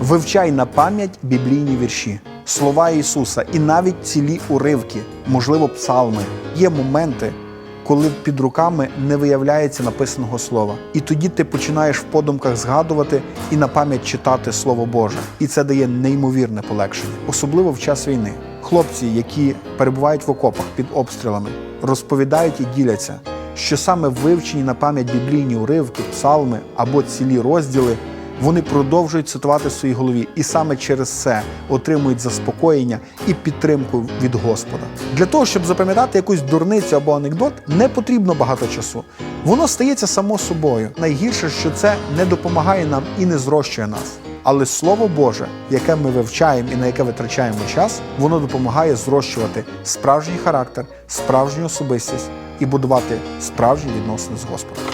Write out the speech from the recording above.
Вивчай на пам'ять біблійні вірші, слова Ісуса і навіть цілі уривки, можливо, псалми. Є моменти, коли під руками не виявляється написаного слова. І тоді ти починаєш в подумках згадувати і на пам'ять читати Слово Боже. І це дає неймовірне полегшення, особливо в час війни. Хлопці, які перебувають в окопах під обстрілами, розповідають і діляться, що саме вивчені на пам'ять біблійні уривки, псалми або цілі розділи вони продовжують цитувати в своїй голові, і саме через це отримують заспокоєння і підтримку від Господа. Для того, щоб запам'ятати якусь дурницю або анекдот, не потрібно багато часу. Воно стається само собою. Найгірше, що це не допомагає нам і не зрощує нас. Але Слово Боже, яке ми вивчаємо і на яке витрачаємо час, воно допомагає зрощувати справжній характер, справжню особистість і будувати справжні відносини з Господом.